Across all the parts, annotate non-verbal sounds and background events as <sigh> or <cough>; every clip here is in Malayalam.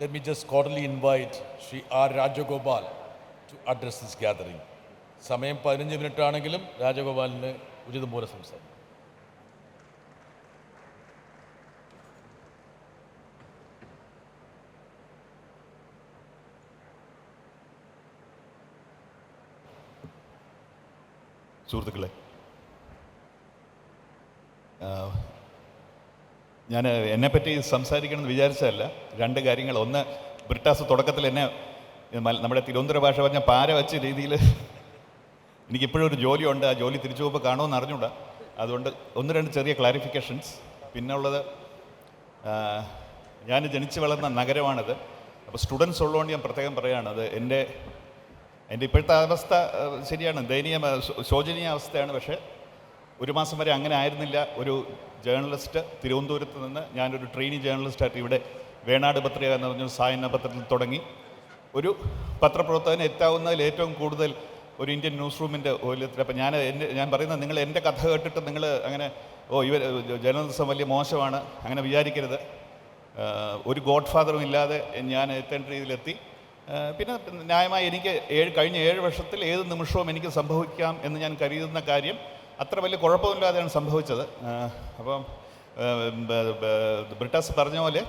Let me just cordially invite Sri R. Rajagopal to address this gathering. സമയം പതിനഞ്ച് മിനിറ്റ് ആണെങ്കിലും രാജഗോപാലിന് ഉചിതം പോലെ സംസാരിക്കും സുഹൃത്തുക്കളെ ഞാൻ എന്നെപ്പറ്റി സംസാരിക്കണമെന്ന് വിചാരിച്ചതല്ല. രണ്ട് കാര്യങ്ങൾ. ഒന്ന് ബ്രിട്ടാസ് തുടക്കത്തിൽ എന്നെ നമ്മുടെ തിരുവനന്തപുര ഭാഷ പറഞ്ഞ പാര വെച്ച രീതിയിൽ <laughs> എനിക്കിപ്പോഴും ഒരു ജോലിയുണ്ട്. ആ ജോലി തിരിച്ചു പോകുമ്പോൾ കാണുമെന്ന് അറിഞ്ഞൂടാ. അതുകൊണ്ട് ഒന്ന് രണ്ട് ചെറിയ ക്ലാരിഫിക്കേഷൻസ് പിന്നെ ഉള്ളത് ഞാൻ ജനിച്ചു വളർന്ന നഗരമാണിത്. അപ്പോൾ സ്റ്റുഡൻസ് ഉള്ളതുകൊണ്ട് ഞാൻ പ്രത്യേകം പറയുകയാണ് അത് എന്റെ എന്റെ ഇപ്പോഴത്തെ അവസ്ഥ ശരിയാണ്. ദയനീയ ശോചനീയ അവസ്ഥയാണ്. പക്ഷേ ഒരു മാസം വരെ അങ്ങനെ ആയിരുന്നില്ല. ഒരു ജേർണലിസ്റ്റ് തിരുവനന്തപുരത്ത് നിന്ന് ഞാനൊരു ട്രെയിനി ജേർണലിസ്റ്റായിട്ട് ഇവിടെ വേണാട് പത്രിക എന്ന് പറഞ്ഞ സായന പത്രത്തിൽ തുടങ്ങി. ഒരു പത്രപ്രവർത്തകന് എത്താവുന്നതിൽ ഏറ്റവും കൂടുതൽ ഒരു ഇന്ത്യൻ ന്യൂസ് റൂമിന്റെ ഓലത്തിൽ അപ്പം ഞാൻ എന്റെ ഞാൻ പറയുന്നത് നിങ്ങൾ എന്റെ കഥ കേട്ടിട്ട് നിങ്ങൾ അങ്ങനെ ഓ ഇവർ ജേർണലിസം വലിയ മോശമാണ് അങ്ങനെ വിചാരിക്കരുത്. ഒരു ഗോഡ് ഫാദറും ഇല്ലാതെ ഞാൻ എത്തേണ്ട രീതിയിലെത്തി. പിന്നെ ന്യായമായി എനിക്ക് ഏഴ് കഴിഞ്ഞ ഏഴ് വർഷത്തിൽ ഏത് നിമിഷവും എനിക്ക് സംഭവിക്കാം എന്ന് ഞാൻ കരുതുന്ന കാര്യം അത്ര വലിയ കുഴപ്പമില്ലാതെയാണ് സംഭവിച്ചത്. അപ്പം ബ്രിട്ടാസ് പറഞ്ഞ പോലെ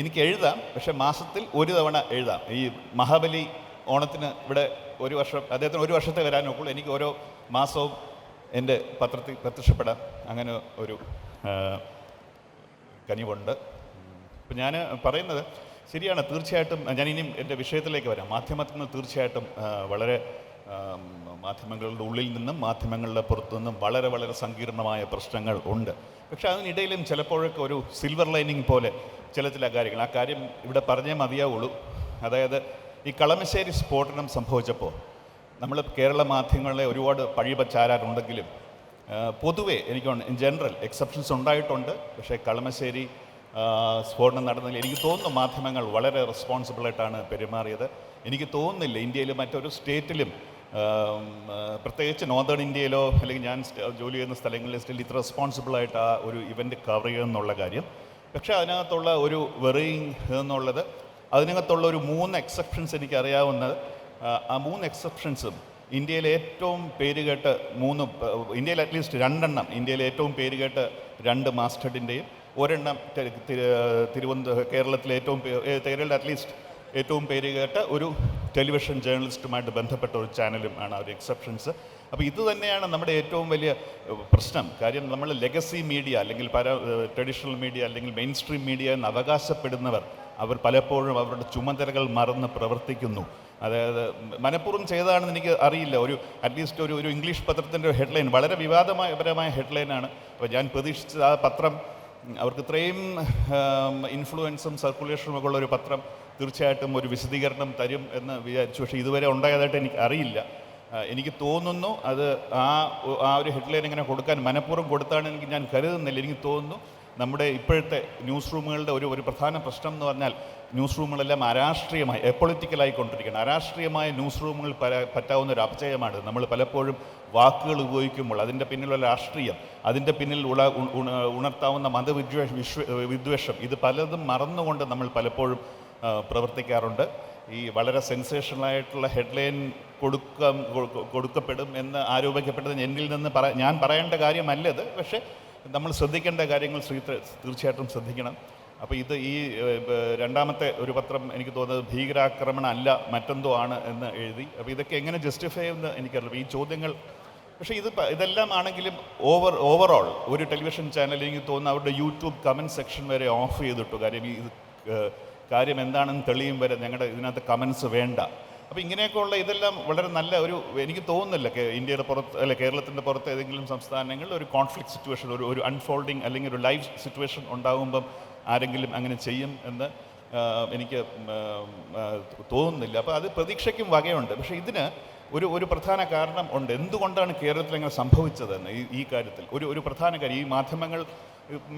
എനിക്ക് എഴുതാം പക്ഷെ മാസത്തിൽ ഒരു തവണ എഴുതാം. ഈ മഹാബലി ഓണത്തിന് ഇവിടെ ഒരു വർഷം അദ്ദേഹത്തിന് ഒരു വർഷത്തെ വരാനൊക്കുള്ളൂ എനിക്ക് ഓരോ മാസവും എന്റെ പത്രത്തിൽ പ്രത്യക്ഷപ്പെടാം. അങ്ങനെ ഒരു കനിവുണ്ട്. അപ്പം ഞാൻ പറയുന്നത് ശരിയാണ് തീർച്ചയായിട്ടും ഞാൻ ഇനിയും എന്റെ വിഷയത്തിലേക്ക് വരാം. മാധ്യമത്തിൽ നിന്ന് തീർച്ചയായിട്ടും വളരെ മാധ്യമങ്ങളുടെ ഉള്ളിൽ നിന്നും മാധ്യമങ്ങളുടെ പുറത്തു നിന്നും വളരെ വളരെ സങ്കീർണമായ പ്രശ്നങ്ങൾ ഉണ്ട്. പക്ഷേ അതിനിടയിലും ചിലപ്പോഴൊക്കെ ഒരു സിൽവർ ലൈനിങ് പോലെ ചില ചില കാര്യങ്ങൾ. ആ കാര്യം ഇവിടെ പറഞ്ഞേ മതിയാവുള്ളൂ. അതായത് ഈ കളമശ്ശേരി സ്ഫോടനം സംഭവിച്ചപ്പോൾ നമ്മൾ കേരള മാധ്യമങ്ങളെ ഒരുപാട് പഴിപച്ചാരാറുണ്ടെങ്കിലും പൊതുവേ എനിക്ക് ഇൻ ജനറൽ എക്സെപ്ഷൻസ് ഉണ്ടായിട്ടുണ്ട്. പക്ഷേ കളമശ്ശേരി സ്ഫോടനം നടന്നതിൽ എനിക്ക് തോന്നുന്നു മാധ്യമങ്ങൾ വളരെ റെസ്പോൺസിബിളായിട്ടാണ് പെരുമാറിയത്. എനിക്ക് തോന്നുന്നില്ല ഇന്ത്യയിൽ മറ്റൊരു സ്റ്റേറ്റിലും പ്രത്യേകിച്ച് നോർത്തേൺ ഇന്ത്യയിലോ അല്ലെങ്കിൽ ഞാൻ ജോലി ചെയ്യുന്ന സ്ഥലങ്ങളിൽ സ്റ്റിൽ ഇത്ര റെസ്പോൺസിബിളായിട്ട് ആ ഒരു ഇവന്റ് കവർ ചെയ്യുമെന്നുള്ള കാര്യം. പക്ഷേ അതിനകത്തുള്ള ഒരു വെറിയിങ് എന്നുള്ളത് അതിനകത്തുള്ള ഒരു മൂന്ന് എക്സെപ്ഷൻസ് എനിക്കറിയാവുന്നത്. ആ, മൂന്ന് എക്സെപ്ഷൻസും ഇന്ത്യയിലെ ഏറ്റവും പേരുകേട്ട മൂന്ന് ഇന്ത്യയിൽ അറ്റ്ലീസ്റ്റ് രണ്ടെണ്ണം ഇന്ത്യയിലെ ഏറ്റവും പേരുകേട്ട രണ്ട് മാസ്റ്റഡിന്റെയും ഒരെണ്ണം തിരുവനന്തപുരം കേരളത്തിലെ ഏറ്റവും കേരളത്തിൽ അറ്റ്ലീസ്റ്റ് ഏറ്റവും പേരുകേട്ട ഒരു ടെലിവിഷൻ ജേർണലിസ്റ്റുമായിട്ട് ബന്ധപ്പെട്ട ഒരു ചാനലും ആണ് ആ ഒരു എക്സെപ്ഷൻസ്. അപ്പോൾ ഇത് തന്നെയാണ് നമ്മുടെ ഏറ്റവും വലിയ പ്രശ്നം. കാര്യം നമ്മൾ ലെഗസി മീഡിയ അല്ലെങ്കിൽ പര ട്രഡീഷണൽ മീഡിയ അല്ലെങ്കിൽ മെയിൻ സ്ട്രീം മീഡിയ എന്ന് അവകാശപ്പെടുന്നവർ അവർ പലപ്പോഴും അവരുടെ ചുമതലകൾ മറന്ന് പ്രവർത്തിക്കുന്നു. അതായത് മനഃപൂർവം ചെയ്തതാണെന്ന് എനിക്ക് അറിയില്ല. ഒരു അറ്റ്ലീസ്റ്റ് ഒരു ഒരു ഇംഗ്ലീഷ് പത്രത്തിന്റെ ഹെഡ്ലൈൻ വളരെ വിവാദമായ ഹെഡ്ലൈനാണ് അപ്പോൾ ഞാൻ പ്രതീക്ഷിച്ചത് ആ പത്രം അവർക്ക് ഇത്രയും ഇൻഫ്ലുവൻസും സർക്കുലേഷനും ഒക്കെ ഉള്ള ഒരു പത്രം തീർച്ചയായിട്ടും ഒരു വിശദീകരണം തരും എന്ന് വിചാരിച്ചു. പക്ഷേ ഇതുവരെ ഉണ്ടായതായിട്ട് എനിക്ക് അറിയില്ല. എനിക്ക് തോന്നുന്നു അത് ആ ആ ഒരു ഹെഡ്ലൈൻ ഇങ്ങനെ കൊടുക്കാൻ മനഃപൂർവം കൊടുത്താണ് എനിക്ക് ഞാൻ കരുതുന്നില്ല. എനിക്ക് തോന്നുന്നു നമ്മുടെ ഇപ്പോഴത്തെ ന്യൂസ് റൂമുകളുടെ ഒരു ഒരു പ്രധാന പ്രശ്നം എന്ന് പറഞ്ഞാൽ ന്യൂസ് റൂമുകളെല്ലാം അരാഷ്ട്രീയമായി എപ്പൊളിറ്റിക്കലായി കൊണ്ടിരിക്കുകയാണ് അരാഷ്ട്രീയമായ ന്യൂസ് റൂമുകൾ പറ്റാവുന്ന ഒരു അപചയമാണ്. നമ്മൾ പലപ്പോഴും വാക്കുകൾ ഉപയോഗിക്കുമ്പോൾ അതിന്റെ പിന്നിലുള്ള രാഷ്ട്രീയം അതിന്റെ പിന്നിൽ ഉള ഉണർത്താവുന്ന മതവിദ്വേഷ വിശ്വ വിദ്വേഷം ഇത് പലതും മറന്നുകൊണ്ട് നമ്മൾ പലപ്പോഴും പ്രവർത്തിക്കാറുണ്ട്. ഈ വളരെ സെൻസേഷണലായിട്ടുള്ള ഹെഡ്ലൈൻ കൊടുക്ക കൊടുക്കപ്പെടും എന്ന് ആരോപിക്കപ്പെട്ടത് എന്നിൽ നിന്ന് പറ ഞാൻ പറയേണ്ട കാര്യമല്ലത് പക്ഷേ നമ്മൾ ശ്രദ്ധിക്കേണ്ട കാര്യങ്ങൾ തീർച്ചയായിട്ടും ശ്രദ്ധിക്കണം. അപ്പോൾ ഇത് ഈ രണ്ടാമത്തെ ഒരു പത്രം എനിക്ക് തോന്നുന്നത് ഭീകരാക്രമണം അല്ല മറ്റെന്തോ ആണ് എന്ന് എഴുതി. അപ്പോൾ ഇതൊക്കെ എങ്ങനെ ജസ്റ്റിഫൈ ചെയ്യുമെന്ന് എനിക്കറിയില്ല. ഈ ചോദ്യങ്ങൾ പക്ഷേ ഇത് ഇതെല്ലാം ആണെങ്കിലും ഓവർ ഓവറോൾ ഒരു ടെലിവിഷൻ ചാനൽ എനിക്ക് തോന്നുന്നു അവരുടെ യൂട്യൂബ് കമന്റ് സെക്ഷൻ വരെ ഓഫ് ചെയ്തിട്ടു. കാര്യം ഈ കാര്യം എന്താണെന്ന് തെളിയും വരെ ഞങ്ങളുടെ ഇതിനകത്ത് കമൻസ് വേണ്ട. അപ്പോൾ ഇങ്ങനെയൊക്കെയുള്ള ഇതെല്ലാം വളരെ നല്ല ഒരു എനിക്ക് തോന്നുന്നില്ല ഇന്ത്യയുടെ പുറത്ത് അല്ലെ കേരളത്തിന്റെ പുറത്ത് ഏതെങ്കിലും സംസ്ഥാനങ്ങളിൽ ഒരു കോൺഫ്ലിക്ട് സിറ്റുവേഷൻ ഒരു ഒരു അൺഫോൾഡിങ് അല്ലെങ്കിൽ ഒരു ലൈഫ് സിറ്റുവേഷൻ ഉണ്ടാകുമ്പം ആരെങ്കിലും അങ്ങനെ ചെയ്യും എന്ന് എനിക്ക് തോന്നുന്നില്ല. അപ്പോൾ അത് പ്രതീക്ഷയ്ക്കും വകയുണ്ട്. പക്ഷേ ഇതിന് ഒരു ഒരു പ്രധാന കാരണം ഉണ്ട്. എന്തുകൊണ്ടാണ് കേരളത്തിൽ അങ്ങനെ സംഭവിച്ചതെന്ന് ഈ ഈ കാര്യത്തിൽ? ഒരു ഒരു പ്രധാന കാര്യം ഈ മാധ്യമങ്ങൾ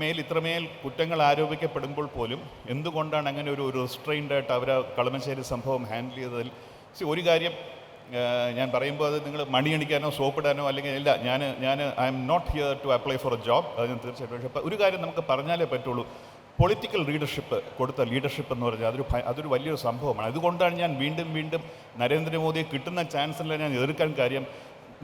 മേൽ ഇത്രമേൽ കുറ്റങ്ങൾ ആരോപിക്കപ്പെടുമ്പോൾ പോലും എന്തുകൊണ്ടാണ് അങ്ങനെ ഒരു ഒരു റിസ്ട്രെയിൻഡ് ആയിട്ട് അവർ കളമശ്ശേരി സംഭവം ഹാൻഡിൽ ചെയ്തതിൽ? ഒരു കാര്യം ഞാൻ പറയുമ്പോൾ അത് നിങ്ങൾ മണിയണിക്കാനോ സോപ്പിടാനോ അല്ലെങ്കിൽ ഇല്ല ഞാൻ ഞാൻ I'm not here to apply for a job അത് ഞാൻ തീർച്ചയായിട്ടും പക്ഷേ ഒരു കാര്യം നമുക്ക് പറഞ്ഞാലേ പറ്റുള്ളൂ. പൊളിറ്റിക്കൽ ലീഡർഷിപ്പ് കൊടുത്ത ലീഡർഷിപ്പ് എന്ന് പറഞ്ഞാൽ അതൊരു അതൊരു വലിയൊരു സംഭവമാണ്. അതുകൊണ്ടാണ് ഞാൻ വീണ്ടും വീണ്ടും നരേന്ദ്രമോദിയെ കിട്ടുന്ന ചാൻസിലെ ഞാൻ എതിർക്കാൻ കാര്യം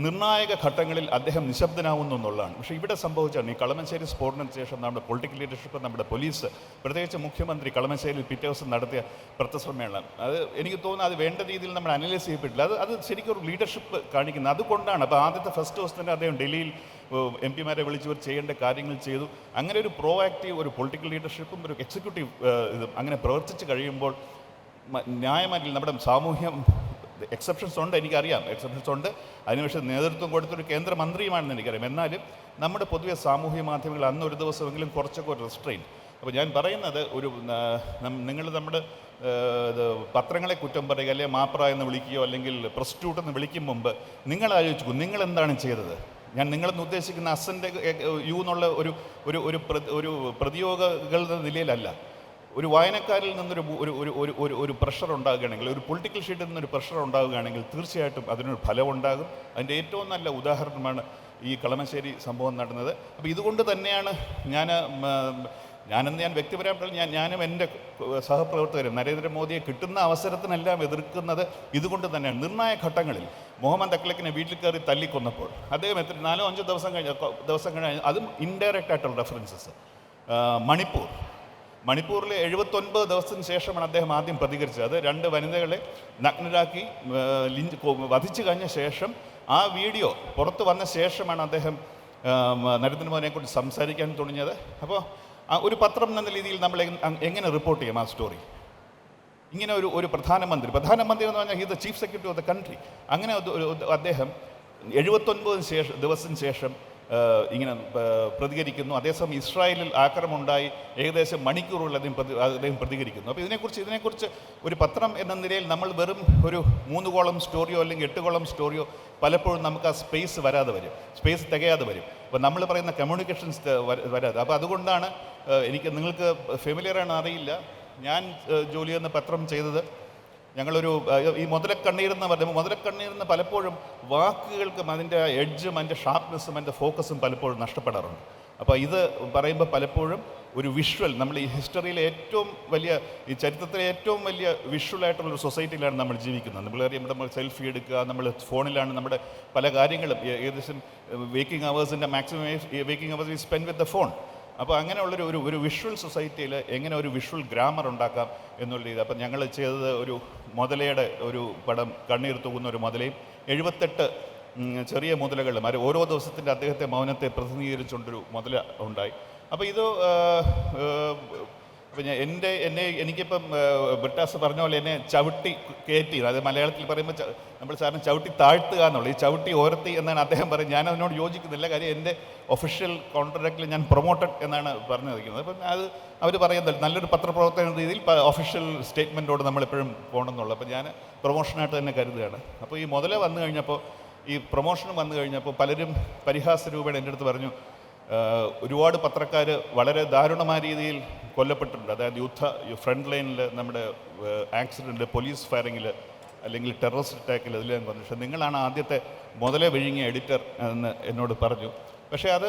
നിർണായക ഘട്ടങ്ങളിൽ അദ്ദേഹം നിശബ്ദനാവുന്നു എന്നുള്ളതാണ്. പക്ഷേ ഇവിടെ സംഭവിച്ചാണ് ഈ കളമശ്ശേരി സ്ഫോടനത്തിന് ശേഷം നമ്മുടെ പൊളിറ്റിക്കൽ ലീഡർഷിപ്പ് നമ്മുടെ പോലീസ് പ്രത്യേകിച്ച് മുഖ്യമന്ത്രി കളമശ്ശേരിയിൽ പിറ്റേ ദിവസം നടത്തിയ പ്രത്യസമ്മേളനം അത് എനിക്ക് തോന്നുന്നു അത് വേണ്ട രീതിയിൽ നമ്മൾ അനലൈസ് ചെയ്യപ്പെട്ടില്ല. അത് അത് ശരിക്കും ഒരു ലീഡർഷിപ്പ് കാണിക്കുന്നത്. അതുകൊണ്ടാണ് അപ്പോൾ ആദ്യത്തെ ഫസ്റ്റ് ദിവസം തന്നെ അദ്ദേഹം ഡൽഹിയിൽ എം പിമാരെ വിളിച്ചവർ ചെയ്യേണ്ട കാര്യങ്ങൾ ചെയ്തു. അങ്ങനെ ഒരു പ്രോ ആക്റ്റീവ് ഒരു പൊളിറ്റിക്കൽ ലീഡർഷിപ്പും ഒരു എക്സിക്യൂട്ടീവ് ഇതും അങ്ങനെ പ്രവർത്തിച്ച് കഴിയുമ്പോൾ ന്യായമാരിൽ നമ്മുടെ സാമൂഹ്യം എക്സെപ്ഷൻസ് ഉണ്ട് എനിക്കറിയാം. എക്സെപ്ഷൻസ് ഉണ്ട്. അതിനുവേണ്ടി നേതൃത്വം കൊടുത്തൊരു കേന്ദ്രമന്ത്രിയുമാണെന്ന് എനിക്കറിയാം. എന്നാലും നമ്മുടെ പൊതുവെ സാമൂഹ്യ മാധ്യമങ്ങൾ അന്ന് ഒരു ദിവസമെങ്കിലും കുറച്ചൊക്കെ ഒരു റെസ്ട്രെയിൻ അപ്പോൾ ഞാൻ പറയുന്നത് ഒരു നിങ്ങൾ നമ്മുടെ പത്രങ്ങളെ കുറ്റം പറയുക അല്ലെങ്കിൽ മാപ്ര എന്ന് വിളിക്കുകയോ അല്ലെങ്കിൽ പ്രസ്റ്റിറ്റ്യൂട്ട് എന്ന് വിളിക്കും മുമ്പ് നിങ്ങൾ ആലോചിച്ചു നിങ്ങൾ എന്താണ് ചെയ്തത്? ഞാൻ നിങ്ങളെന്ന് ഉദ്ദേശിക്കുന്ന അസന്റെ യു എന്നുള്ള ഒരു ഒരു ഒരു പ്ര- ഒരു പ്രതിയോഗകളുടെ നിലയിലല്ല. ഒരു വായനക്കാരിൽ നിന്നൊരു ഒരു ഒരു ഒരു ഒരു ഒരു പ്രഷർ ഉണ്ടാകുകയാണെങ്കിൽ ഒരു പൊളിറ്റിക്കൽ ഷീറ്റിൽ നിന്നൊരു പ്രഷർ ഉണ്ടാകുകയാണെങ്കിൽ തീർച്ചയായിട്ടും അതിനൊരു ഫലമുണ്ടാകും. അതിന്റെ ഏറ്റവും നല്ല ഉദാഹരണമാണ് ഈ കളമശ്ശേരി സംഭവം നടന്നത്. അപ്പോൾ ഇതുകൊണ്ട് തന്നെയാണ് ഞാൻ ഞാനെന്ന് ഞാൻ വ്യക്തിപരമായിട്ട് ഞാൻ ഞാനും എന്റെ സഹപ്രവർത്തകരും നരേന്ദ്രമോദിയെ കിട്ടുന്ന അവസരത്തിനെല്ലാം എതിർക്കുന്നത് ഇതുകൊണ്ട് തന്നെയാണ്. നിർണായക ഘട്ടങ്ങളിൽ മുഹമ്മദ് അക്ലക്കിനെ വീട്ടിൽ കയറി തല്ലിക്കൊന്നപ്പോൾ അദ്ദേഹം എത്ര നാലോ അഞ്ചോ ദിവസം കഴിഞ്ഞ ദിവസം കഴിഞ്ഞ അതും ഇൻഡയറക്റ്റ് ആയിട്ടുള്ള റെഫറൻസസ് മണിപ്പൂർ. മണിപ്പൂരിൽ എഴുപത്തൊൻപത് ദിവസത്തിന് ശേഷമാണ് അദ്ദേഹം ആദ്യം പ്രതികരിച്ചത്. അത് രണ്ട് വനിതകളെ നഗ്നരാക്കി ലിഞ്ച് വധിച്ചു കഴിഞ്ഞ ശേഷം ആ വീഡിയോ പുറത്തു വന്ന ശേഷമാണ് അദ്ദേഹം നരേന്ദ്രമോദിനെക്കുറിച്ച് സംസാരിക്കാൻ തുടങ്ങിയത്. അപ്പോൾ ഒരു പത്രം എന്ന രീതിയിൽ നമ്മൾ എങ്ങനെ റിപ്പോർട്ട് ചെയ്യാം ആ സ്റ്റോറി? ഇങ്ങനെ ഒരു ഒരു പ്രധാനമന്ത്രി പ്രധാനമന്ത്രി എന്ന് പറഞ്ഞാൽ he the chief secretary of the country അങ്ങനെ അദ്ദേഹം എഴുപത്തൊൻപത് ശേഷം ദിവസത്തിന് ശേഷം ഇങ്ങനെ പ്രതികരിക്കുന്നു. അതേസമയം ഇസ്രായേലിൽ ആക്രമുണ്ടായി ഏകദേശം മണിക്കൂറുകൾ അദ്ദേഹം പ്രതി അദ്ദേഹം പ്രതികരിക്കുന്നു. അപ്പോൾ ഇതിനെക്കുറിച്ച് ഇതിനെക്കുറിച്ച് ഒരു പത്രം എന്ന നിലയിൽ നമ്മൾ വെറും ഒരു മൂന്ന് കോളം സ്റ്റോറിയോ അല്ലെങ്കിൽ എട്ട് കോളം സ്റ്റോറിയോ പലപ്പോഴും നമുക്ക് ആ സ്പേസ് വരാതെ വരും. സ്പേസ് തികയാതെ വരും. അപ്പോൾ നമ്മൾ പറയുന്ന കമ്മ്യൂണിക്കേഷൻസ് വരാതെ. അപ്പോൾ അതുകൊണ്ടാണ് എനിക്ക് നിങ്ങൾക്ക് ഫെമിലിയറാണ് അറിയില്ല. ഞാൻ ജോലി ചെയ്യുന്ന പത്രം ചെയ്തത് ഞങ്ങളൊരു ഈ മുതലക്കണ്ണീരെന്ന് പറയുമ്പോൾ പലപ്പോഴും വാക്കുകൾക്കും അതിന്റെ എഡ്ജും അതിന്റെ ഷാർപ്നെസ്സും അതിന്റെ ഫോക്കസും പലപ്പോഴും നഷ്ടപ്പെടാറുണ്ട്. അപ്പോൾ ഇത് പറയുമ്പോൾ പലപ്പോഴും ഒരു വിഷ്വൽ നമ്മൾ ഈ ഹിസ്റ്ററിയിലെ ഏറ്റവും വലിയ ഈ ചരിത്രത്തിലെ ഏറ്റവും വലിയ വിഷ്വലായിട്ടുള്ള ഒരു സൊസൈറ്റിയിലാണ് നമ്മൾ ജീവിക്കുന്നത്. നമ്മൾ അറിയാം നമ്മൾ സെൽഫി എടുക്കുക നമ്മൾ ഫോണിലാണ് നമ്മുടെ പല കാര്യങ്ങളും. ഏകദേശം waking അവേഴ്സിന്റെ maximum waking hours we spend with the phone. അപ്പോൾ അങ്ങനെയുള്ളൊരു ഒരു ഒരു വിഷ്വൽ സൊസൈറ്റിയിൽ എങ്ങനെ ഒരു വിഷ്വൽ ഗ്രാമർ ഉണ്ടാക്കാം എന്നുള്ള രീതി. അപ്പം ഞങ്ങൾ ചെയ്തത് ഒരു മുതലയുടെ ഒരു പടം കണ്ണീർ തൂകുന്ന ഒരു മുതലയും എഴുപത്തെട്ട് ചെറിയ മുതലകളും അത് ഓരോ ദിവസത്തിന്റെ അദ്ദേഹത്തെ മൗനത്തെ പ്രതിനിധീകരിച്ചുകൊണ്ടൊരു മുതല ഉണ്ടായി. അപ്പോൾ ഇത് അപ്പം ഞാൻ എന്റെ എന്നെ എനിക്കിപ്പം ബ്രിട്ടാസ് പറഞ്ഞ പോലെ എന്നെ ചവിട്ടി കയറ്റി അതായത് മലയാളത്തിൽ പറയുമ്പോൾ നമ്മൾ സാറിന് ചവിട്ടി താഴ്ത്തുക എന്നുള്ളത് ഈ ചവിട്ടി ഓരത്തി എന്നാണ് അദ്ദേഹം പറയുന്നത് ഞാൻ അതിനോട് യോജിക്കുന്നില്ല. കാര്യം എന്റെ ഒഫീഷ്യൽ കോൺട്രാക്റ്റിൽ ഞാൻ പ്രൊമോട്ടഡ് എന്നാണ് പറഞ്ഞു വയ്ക്കുന്നത് അപ്പം അത് അവർ പറയുന്നത് നല്ലൊരു പത്രപ്രവർത്തന രീതിയിൽ ഒഫീഷ്യൽ സ്റ്റേറ്റ്മെന്റോട് നമ്മളെപ്പോഴും പോകണമെന്നുള്ളൂ. അപ്പോൾ ഞാൻ പ്രൊമോഷനായിട്ട് തന്നെ കരുതുകയാണ്. അപ്പോൾ ഈ മുതലേ വന്നു കഴിഞ്ഞപ്പോൾ ഈ പ്രൊമോഷൻ വന്നു കഴിഞ്ഞപ്പോൾ പലരും പരിഹാസ രൂപേണ എന്റെ അടുത്ത് പറഞ്ഞു ഒരുപാട് പത്രക്കാർ വളരെ ദാരുണമായ രീതിയിൽ കൊല്ലപ്പെട്ടിട്ടുണ്ട്. അതായത് യുദ്ധ ഫ്രണ്ട് ലൈനിൽ നമ്മുടെ ആക്സിഡന്റ് പോലീസ് ഫയറിങ്ങിൽ അല്ലെങ്കിൽ ടെററിസ്റ്റ് അറ്റാക്കിൽ ഇതിലെല്ലാം പറഞ്ഞു. പക്ഷേ നിങ്ങളാണ് ആദ്യത്തെ മുതലേ വിഴുങ്ങിയ എഡിറ്റർ എന്ന് എന്നോട് പറഞ്ഞു. പക്ഷേ അത്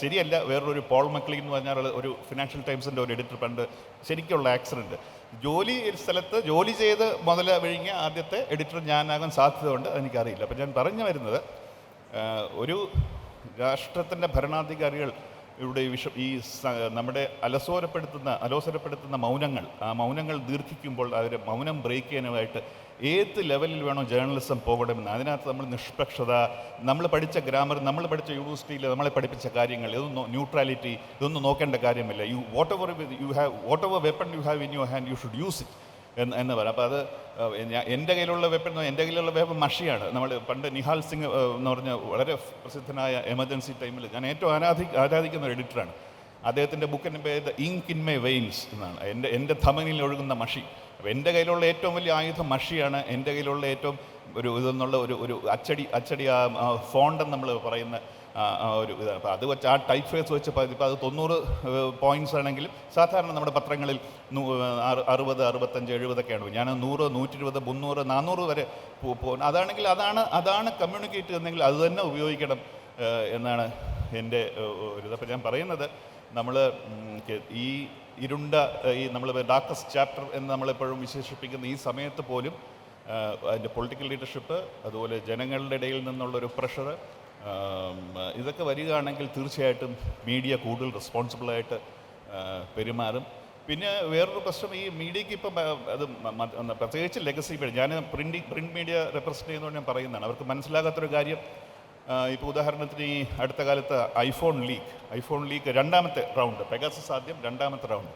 ശരിയല്ല. വേറൊരു പോൾ മക്ലി എന്ന് പറഞ്ഞാൽ ഒരു ഫിനാൻഷ്യൽ ടൈംസിന്റെ ഒരു എഡിറ്റർ പണ്ട് ശരിക്കുള്ള ആക്സിഡന്റ് ജോലി സ്ഥലത്ത് ജോലി ചെയ്ത് മുതല വിഴുങ്ങിയ ആദ്യത്തെ എഡിറ്റർ ഞാനാകാൻ സാധ്യത ഉണ്ട്. അതെനിക്കറിയില്ല. അപ്പം ഞാൻ പറഞ്ഞു വരുന്നത് ഒരു രാഷ്ട്രത്തിന്റെ ഭരണാധികാരികൾ ഇവിടെ വിഷ ഈ നമ്മുടെ അലസോരപ്പെടുത്തുന്ന അലോസരപ്പെടുത്തുന്ന മൗനങ്ങൾ ആ മൗനങ്ങൾ ദീർഘിക്കുമ്പോൾ അവർ മൗനം ബ്രേക്ക് ചെയ്യാനുമായിട്ട് ഏത് ലെവലിൽ വേണോ ജേർണലിസം പോകണമെന്ന്. അതിനകത്ത് നമ്മൾ നിഷ്പക്ഷത നമ്മൾ പഠിച്ച ഗ്രാമർ നമ്മൾ പഠിച്ച യൂണിവേഴ്സിറ്റിയിൽ നമ്മളെ പഠിപ്പിച്ച കാര്യങ്ങൾ ഇതൊന്നും ന്യൂട്രാലിറ്റി ഇതൊന്നും നോക്കേണ്ട കാര്യമില്ല. You whatever you have whatever weapon you have in your hand you should use it എന്ന് എന്ന് പറയാം. അപ്പോൾ അത് എന്റെ കയ്യിലുള്ള വെപ്പൺ എന്റെ കയ്യിലുള്ള വെപ്പൺ മഷിയാണ്. നമ്മൾ പണ്ട് നിഹാൽ സിംഗ് എന്ന് പറഞ്ഞ വളരെ പ്രസിദ്ധനായ എമർജൻസി ടൈമിൽ ഞാൻ ഏറ്റവും ആരാധി ആരാധിക്കുന്ന ഒരു എഡിറ്ററാണ് അദ്ദേഹത്തിന്റെ ബുക്കിന്റെ പേര് ഇങ്ക് ഇൻ മൈ വെയിൻസ് എന്നാണ്. എന്റെ എന്റെ ധമനിയിൽ ഒഴുകുന്ന മഷി. അപ്പോൾ എന്റെ കയ്യിലുള്ള ഏറ്റവും വലിയ ആയുധം മഷിയാണ് എന്റെ കയ്യിലുള്ള ഏറ്റവും ഒരു ഇതെന്നുള്ള ഒരു ഒരു അച്ചടി അച്ചടി ആ ഫോണ്ടെന്ന് നമ്മൾ പറയുന്ന ഒരു ഇതാണ്. അപ്പോൾ അത് വെച്ച് ആ ടൈപ്പ് ഫേസ് വെച്ച് ഇപ്പോൾ അത് തൊണ്ണൂറ് പോയിന്റ്സ് ആണെങ്കിലും സാധാരണ നമ്മുടെ പത്രങ്ങളിൽ അറുപത് അറുപത്തഞ്ച് എഴുപതൊക്കെയാണ് ഞാൻ നൂറ് നൂറ്റി ഇരുപത് മുന്നൂറ് നാനൂറ് വരെ പോകും അതാണെങ്കിൽ അതാണ് അതാണ് കമ്മ്യൂണിക്കേറ്റ് ചെയ്യുന്നെങ്കിൽ അത് തന്നെ ഉപയോഗിക്കണം എന്നാണ് എന്റെ ഒരു ഇത്. അപ്പോൾ ഞാൻ പറയുന്നത് നമ്മൾ ഈ ഇരുണ്ട ഈ നമ്മൾ ഡാർക്കസ്റ്റ് ചാപ്റ്റർ എന്ന് നമ്മളെപ്പോഴും വിശേഷിപ്പിക്കുന്ന ഈ സമയത്ത് പോലും അതിന്റെ പൊളിറ്റിക്കൽ ലീഡർഷിപ്പ് അതുപോലെ ജനങ്ങളുടെ ഇടയിൽ നിന്നുള്ളൊരു പ്രഷർ ഇതൊക്കെ വരികയാണെങ്കിൽ തീർച്ചയായിട്ടും മീഡിയ കൂടുതൽ റെസ്പോൺസിബിളായിട്ട് പെരുമാറും. പിന്നെ വേറൊരു പ്രശ്നം ഈ മീഡിയയ്ക്ക് ഇപ്പം അത് പ്രത്യേകിച്ച് ലെഗസി മീഡിയ ഞാൻ പ്രിന്റ് പ്രിന്റ് മീഡിയ റെപ്രസെന്റ് ചെയ്യുന്നതുകൊണ്ട് ഞാൻ പറയുന്നതാണ്. അവർക്ക് മനസ്സിലാകാത്തൊരു കാര്യം ഇപ്പോൾ ഉദാഹരണത്തിന് ഈ അടുത്ത കാലത്ത് ഐഫോൺ ലീക്ക് ഐഫോൺ ലീക്ക് രണ്ടാമത്തെ റൗണ്ട് പെഗാസസ് ആദ്യം രണ്ടാമത്തെ റൗണ്ട്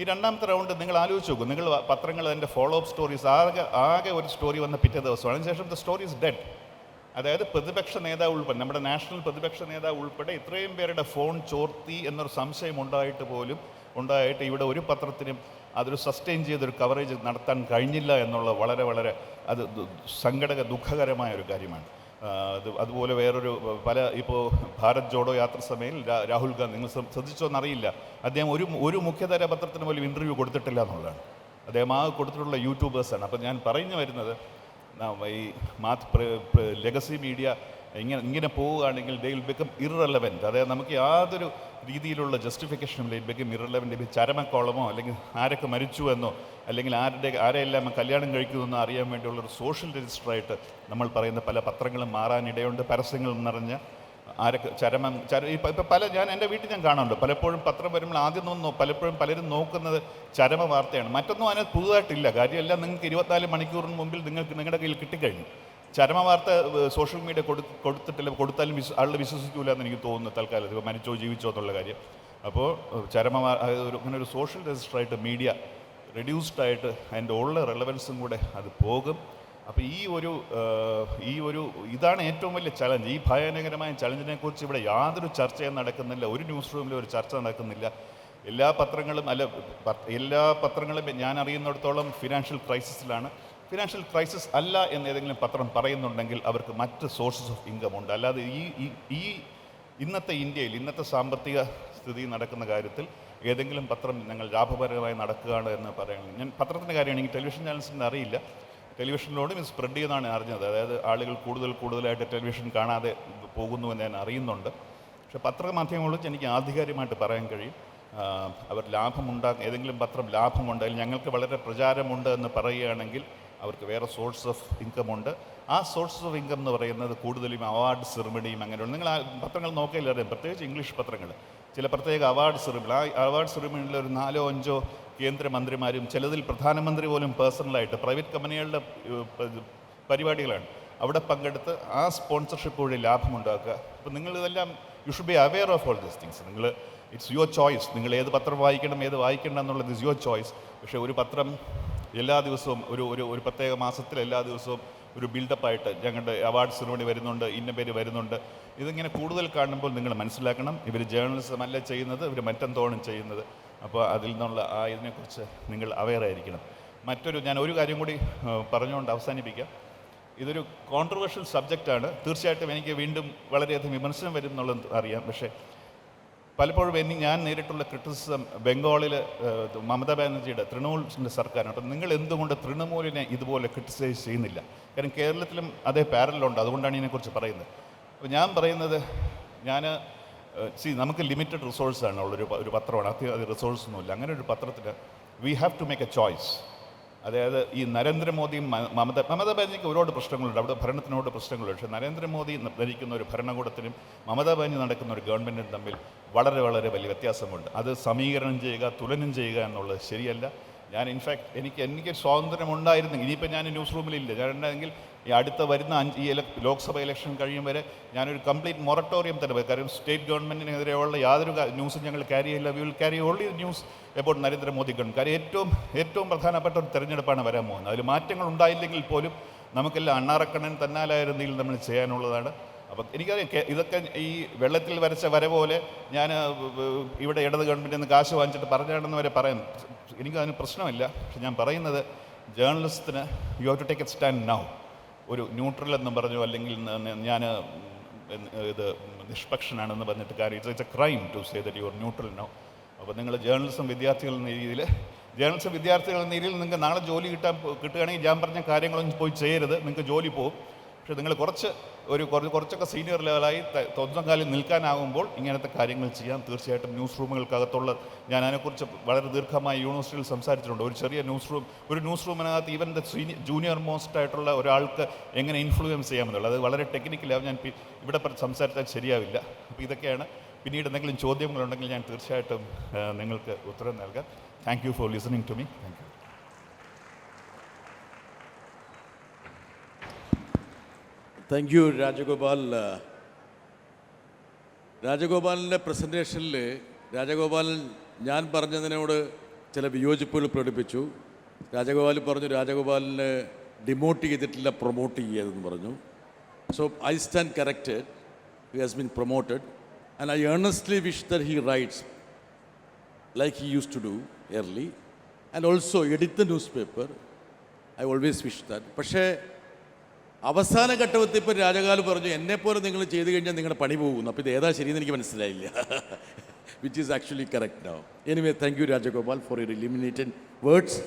ഈ രണ്ടാമത്തെ റൗണ്ട് നിങ്ങൾ ആലോചിച്ച് നോക്കും. നിങ്ങൾ പത്രങ്ങൾ അതിന്റെ ഫോളോ അപ്പ് സ്റ്റോറീസ് ആകെ ആകെ ഒരു സ്റ്റോറി വന്ന പിറ്റേ ദിവസം അതിനുശേഷം ദ സ്റ്റോറി ഇസ് ഡെഡ് അതായത് പ്രതിപക്ഷ നേതാവ് ഉൾപ്പെടെ നമ്മുടെ നാഷണൽ പ്രതിപക്ഷ നേതാവ് ഉൾപ്പെടെ ഇത്രയും പേരുടെ ഫോൺ ചോർത്തി എന്നൊരു സംശയം ഉണ്ടായിട്ട് പോലും ഉണ്ടായിട്ട് ഇവിടെ ഒരു പത്രത്തിനും അതൊരു സസ്റ്റെയിൻ ചെയ്തൊരു കവറേജ് നടത്താൻ കഴിഞ്ഞില്ല എന്നുള്ള വളരെ വളരെ അത് സങ്കടക ദുഃഖകരമായ ഒരു കാര്യമാണ്. അത് അതുപോലെ വേറൊരു പല ഇപ്പോൾ ഭാരത് ജോഡോ യാത്ര സമയം രാഹുൽ ഗാന്ധി നിങ്ങൾ ശ്രദ്ധിച്ചോ ശ്രദ്ധിച്ചോന്നറിയില്ല അദ്ദേഹം ഒരു ഒരു മുഖ്യധാര പത്രത്തിന് പോലും ഇന്റർവ്യൂ കൊടുത്തിട്ടില്ല എന്നുള്ളതാണ്. അദ്ദേഹം ആ കൊടുത്തിട്ടുള്ള യൂട്യൂബേഴ്സാണ് അപ്പോൾ ഞാൻ പറഞ്ഞു വരുന്നത് ഈ മാത് ലെഗസി മീഡിയ ഇങ്ങനെ ഇങ്ങനെ പോവുകയാണെങ്കിൽ ദേ വിൽ ബിക്കം ഇറലവന്റ് അതായത് നമുക്ക് യാതൊരു രീതിയിലുള്ള ജസ്റ്റിഫിക്കേഷനും ഇല്ല. ബിക്കം ഇറലവന്റ് ഇപ്പം ചരമക്കോളമോ അല്ലെങ്കിൽ ആരൊക്കെ മരിച്ചു എന്നോ അല്ലെങ്കിൽ ആരുടെ ആരെയെല്ലാം കല്യാണം കഴിക്കുമെന്നോ അറിയാൻ വേണ്ടിയുള്ള ഒരു സോഷ്യൽ രജിസ്റ്ററായിട്ട് നമ്മൾ പറയുന്ന പല പത്രങ്ങളും മാറാനിടയുണ്ട്. പരസ്യങ്ങൾ നിറഞ്ഞ ആരൊക്കെ ചരമം ചര ഇപ്പം പല ഞാൻ എന്റെ വീട്ടിൽ ഞാൻ കാണാറുണ്ട്. പലപ്പോഴും പത്രം വരുമ്പോൾ ആദ്യം നോക്കുന്നു പലപ്പോഴും പലരും നോക്കുന്നത് ചരമ വാർത്തയാണ്. മറ്റൊന്നും അതിനകത്ത് പുതുതായിട്ടില്ല. കാര്യമല്ല നിങ്ങൾക്ക് ഇരുപത്തിനാല് മണിക്കൂറിന് മുമ്പിൽ നിങ്ങൾക്ക് നിങ്ങളുടെ കയ്യിൽ കിട്ടിക്കഴിഞ്ഞു. ചരമ വാർത്ത സോഷ്യൽ മീഡിയ കൊടു കൊടുത്തിട്ടില്ല കൊടുത്താലും വിശ്വ ആളുകൾ വിശ്വസിക്കൂല എന്ന് എനിക്ക് തോന്നുന്നു തൽക്കാലത്ത് ഇപ്പോൾ മരിച്ചോ ജീവിച്ചോ എന്നുള്ള കാര്യം. അപ്പോൾ ചരമ ഒരു അങ്ങനെ ഒരു സോഷ്യൽ രജിസ്റ്ററായിട്ട് മീഡിയ റെഡ്യൂസ്ഡ് ആയിട്ട് അതിന്റെ ഉള്ള റെലവൻസും കൂടെ അത് പോകും. അപ്പോൾ ഈ ഒരു ഈ ഒരു ഇതാണ് ഏറ്റവും വലിയ ചലഞ്ച് ഈ ഭയാനകരമായ ചലഞ്ചിനെ കുറിച്ച് ഇവിടെ യാതൊരു ചർച്ചയും നടക്കുന്നില്ല. ഒരു ന്യൂസ് റൂമിലും ഒരു ചർച്ച നടക്കുന്നില്ല. എല്ലാ പത്രങ്ങളും അല്ല എല്ലാ പത്രങ്ങളും ഞാൻ അറിയുന്നിടത്തോളം ഫിനാൻഷ്യൽ ക്രൈസിസിലാണ് ഫിനാൻഷ്യൽ ക്രൈസിസ് അല്ല എന്ന് ഏതെങ്കിലും പത്രം പറയുന്നുണ്ടെങ്കിൽ അവർക്ക് മറ്റ് സോഴ്സസ് ഓഫ് ഇൻകം ഉണ്ട്. അല്ലാതെ ഈ ഈ- ഇന്നത്തെ ഇന്ത്യയിൽ ഇന്നത്തെ സാമ്പത്തിക സ്ഥിതി നടക്കുന്ന കാര്യത്തിൽ ഏതെങ്കിലും പത്രം ഞങ്ങൾ ലാഭപരമായി നടക്കുകയാണ് എന്ന് പറയുന്നത് ഞാൻ പത്രത്തിന്റെ കാര്യമാണ് എനിക്ക് ടെലിവിഷൻ ചാനൽസിന്റെ അറിയില്ല. ടെലിവിഷനിലൂടെ ഇത് സ്പ്രെഡ് ചെയ്യുന്നതാണ് അറിഞ്ഞത്. അതായത് ആളുകൾ കൂടുതൽ കൂടുതലായിട്ട് ടെലിവിഷൻ കാണാതെ പോകുന്നു എന്ന് ഞാൻ അറിയുന്നുണ്ട്. പക്ഷേ പത്രമാധ്യമങ്ങളെ എനിക്ക് ആധികാരികമായിട്ട് പറയാൻ കഴിയും. അവർ ലാഭമുണ്ടാ ഏതെങ്കിലും പത്രം ലാഭമുണ്ട് അല്ലെങ്കിൽ ഞങ്ങൾക്ക് വളരെ പ്രചാരമുണ്ട് എന്ന് പറയുകയാണെങ്കിൽ അവർക്ക് വേറെ സോഴ്സ് ഓഫ് ഇൻകം ഉണ്ട്. ആ സോഴ്സ് ഓഫ് ഇൻകം എന്ന് പറയുന്നത് കൂടുതലും അവാർഡ് സെറിമണിയും അങ്ങനെയുള്ള നിങ്ങൾ ആ പത്രങ്ങൾ നോക്കിയാൽ അറിയാം. പ്രത്യേകിച്ച് ഇംഗ്ലീഷ് പത്രങ്ങൾ. ചില പ്രത്യേക അവാർഡ് സെറിമണി ആ അവാർഡ് സെറിമണിയിൽ ഒരു നാലോ അഞ്ചോ കേന്ദ്രമന്ത്രിമാരും ചിലതിൽ പ്രധാനമന്ത്രി പോലും പേഴ്സണലായിട്ട് പ്രൈവറ്റ് കമ്പനികളുടെ പരിപാടികളാണ്. അവിടെ പങ്കെടുത്ത് ആ സ്പോൺസർഷിപ്പ് വഴി ലാഭമുണ്ടാക്കുക. അപ്പോൾ നിങ്ങൾ ഇതെല്ലാം you should be aware of all these things നിങ്ങൾ ഇറ്റ്സ് യുവർ ചോയ്സ് നിങ്ങൾ ഏത് പത്രം വായിക്കണം ഏത് വായിക്കണം എന്നുള്ളത് ഇസ് യുവർ ചോയ്സ് പക്ഷേ ഒരു പത്രം എല്ലാ ദിവസവും ഒരു ഒരു ഒരു പ്രത്യേക മാസത്തിൽ എല്ലാ ദിവസവും ഒരു ബിൽഡപ്പായിട്ട് ഞങ്ങളുടെ അവാർഡ് സെറിമണി വരുന്നുണ്ട് ഇന്ന പേര് വരുന്നുണ്ട്. ഇതിങ്ങനെ കൂടുതൽ കാണുമ്പോൾ നിങ്ങൾ മനസ്സിലാക്കണം ഇവർ ജേർണലിസം അല്ല ചെയ്യുന്നത് ഇവർ മറ്റെന്തോണം ചെയ്യുന്നത്. അപ്പോൾ അതിൽ നിന്നുള്ള ആ ഇതിനെക്കുറിച്ച് നിങ്ങൾ അവെയർ ആയിരിക്കണം. മറ്റൊരു ഞാൻ ഒരു കാര്യം കൂടി പറഞ്ഞുകൊണ്ട് അവസാനിപ്പിക്കാം. ഇതൊരു കോൺട്രവേഴ്ഷ്യൽ സബ്ജക്റ്റാണ് തീർച്ചയായിട്ടും എനിക്ക് വീണ്ടും വളരെയധികം വിമർശനം വരും എന്നുള്ളത് അറിയാം. പക്ഷേ പലപ്പോഴും എനിക്ക് ഞാൻ നേരിട്ടുള്ള ക്രിറ്റിസിസം ബംഗാളിൽ മമതാ ബാനർജിയുടെ തൃണമൂലിന്റെ സർക്കാരാണ്. അപ്പം നിങ്ങൾ എന്തുകൊണ്ട് തൃണമൂലിനെ ഇതുപോലെ ക്രിറ്റിസൈസ് ചെയ്യുന്നില്ല? കാരണം കേരളത്തിലും അതേ പാരലുണ്ട് അതുകൊണ്ടാണ് ഇതിനെക്കുറിച്ച് പറയുന്നത്. അപ്പോൾ ഞാൻ പറയുന്നത് ഞാൻ സി നമുക്ക് ലിമിറ്റഡ് റിസോഴ്സാണ് ഉള്ളൊരു ഒരു പത്രമാണ്. അത് റിസോഴ്സ് ഒന്നുമില്ല. അങ്ങനെ ഒരു പത്രത്തിൽ we have to make a choice അതായത് ഈ നരേന്ദ്രമോദിയും മമത മമതാ ബാനർജിക്ക് ഒരുപാട് പ്രശ്നങ്ങളുണ്ട്. അവിടെ ഭരണത്തിനോട് പ്രശ്നങ്ങളുണ്ട്. പക്ഷേ നരേന്ദ്രമോദി ഭരിക്കുന്ന ഒരു ഭരണകൂടത്തിനും മമതാ ബാനർജി നടക്കുന്ന ഒരു ഗവൺമെന്റിനും തമ്മിൽ വളരെ വളരെ വലിയ വ്യത്യാസമുണ്ട്. അത് സമീകരണം ചെയ്യുക തുലനം ചെയ്യുക എന്നുള്ളത് ശരിയല്ല. ഞാൻ ഇൻഫാക്ട് എനിക്ക് എനിക്ക് സ്വാതന്ത്ര്യം ഉണ്ടായിരുന്നെങ്കിൽ ഇനിയിപ്പോൾ ഞാൻ ന്യൂസ് റൂമിലില്ല ഞാൻ ഉണ്ടെങ്കിൽ ഈ അടുത്ത വരുന്ന അഞ്ച് ഈ ലോക്സഭ ഇലക്ഷൻ കഴിയും വരെ ഞാനൊരു കംപ്ലീറ്റ് മൊറട്ടോറിയം തന്നെ. കാരണം സ്റ്റേറ്റ് ഗവൺമെന്റിനെതിരെയുള്ള യാതൊരു ന്യൂസും ഞങ്ങൾ ക്യാരി ചെയ്യില്ല. We will carry only news about Narendra Modi government കാര്യം ഏറ്റവും ഏറ്റവും പ്രധാനപ്പെട്ട ഒരു തെരഞ്ഞെടുപ്പാണ് വരാൻ പോകുന്നത്. അതിൽ മാറ്റങ്ങൾ ഉണ്ടായില്ലെങ്കിൽ പോലും നമുക്കെല്ലാം അണ്ണാറക്കണ്ണൻ തന്നാലായിരുന്നെങ്കിൽ നമ്മൾ ചെയ്യാനുള്ളതാണ്. അപ്പം എനിക്കറിയാം ഇതൊക്കെ ഈ വെള്ളത്തിൽ വരച്ച വര പോലെ ഞാൻ ഇവിടെ ഇടത് ഗവൺമെന്റിൽ നിന്ന് കാശ് വാങ്ങിച്ചിട്ട് പറഞ്ഞാണെന്ന് വരെ പറയാം. എനിക്കതിന് പ്രശ്നമില്ല. പക്ഷെ ഞാൻ പറയുന്നത് ജേർണലിസ്റ്റിന് you have to take a stand now ഒരു ന്യൂട്രൽ എന്ന് പറഞ്ഞു അല്ലെങ്കിൽ ഞാൻ ഇത് നിഷ്പക്ഷനാണെന്ന് പറഞ്ഞിട്ട് കാര്യം. It's a crime to say that your neutral now അപ്പോൾ നിങ്ങൾ ജേർണലിസം വിദ്യാർത്ഥികൾ എന്ന രീതിയിൽ ജേർണലിസം വിദ്യാർത്ഥികൾ എന്ന രീതിയിൽ നിങ്ങൾക്ക് നാളെ ജോലി കിട്ടാൻ കിട്ടുകയാണെങ്കിൽ ഞാൻ പറഞ്ഞ കാര്യങ്ങളൊന്നും പോയി ചെയ്യരുത്. നിങ്ങൾക്ക് ജോലി പോകും പക്ഷേ നിങ്ങൾ കുറച്ച് ഒരു കുറച്ച് കുറച്ചൊക്കെ സീനിയർ ലെവലായി തൊന്നങ്കാലിൽ നിൽക്കാനാകുമ്പോൾ ഇങ്ങനത്തെ കാര്യങ്ങൾ ചെയ്യാം തീർച്ചയായിട്ടും ന്യൂസ് റൂമുകൾക്കകത്തുള്ള ഞാൻ അതിനെക്കുറിച്ച് വളരെ ദീർഘമായി യൂണിവേഴ്സിറ്റിയിൽ സംസാരിച്ചിട്ടുണ്ട്. ഒരു ചെറിയ ന്യൂസ് റൂം ഒരു ന്യൂസ് റൂമിനകത്ത് even the senior junior most ആയിട്ടുള്ള ഒരാൾക്ക് എങ്ങനെ ഇൻഫ്ലുവൻസ് ചെയ്യാമെന്നുള്ളത്. അത് വളരെ ടെക്നിക്കലാവും ഞാൻ ഇവിടെ സംസാരിച്ചാൽ ശരിയാവില്ല. അപ്പോൾ ഇതൊക്കെയാണ്. പിന്നീട് എന്തെങ്കിലും ചോദ്യങ്ങളുണ്ടെങ്കിൽ ഞാൻ തീർച്ചയായിട്ടും നിങ്ങൾക്ക് ഉത്തരം നൽകാം. Thank you for listening to me thank you thank you Rajagopal രാജഗോപാലിന്റെ പ്രസന്റേഷനിൽ രാജഗോപാലൻ ഞാൻ പറഞ്ഞതിനോട് ചില വിയോജിപ്പുകൾ പ്രകടിപ്പിച്ചു. രാജഗോപാൽ പറഞ്ഞു രാജഗോപാലിനെ ഡിമോട്ട് ചെയ്തിട്ടില്ല പ്രൊമോട്ട് ചെയ്യതെന്ന് പറഞ്ഞു. So I stand corrected he has been promoted and I earnestly wish that he writes like he used to do early and also edit the newspaper I always wish that പക്ഷേ അവസാന ഘട്ടത്തിൽ ഇപ്പോൾ രാജകാലം പറഞ്ഞു എന്നെപ്പോലെ നിങ്ങൾ ചെയ്തു കഴിഞ്ഞാൽ നിങ്ങളുടെ പണി പോകുന്നു. അപ്പോൾ ഇത് ഏതാ ശരിയെന്ന് എനിക്ക് മനസ്സിലായില്ല. Which is actually correct no anyway thank you Rajagopal for your eliminated words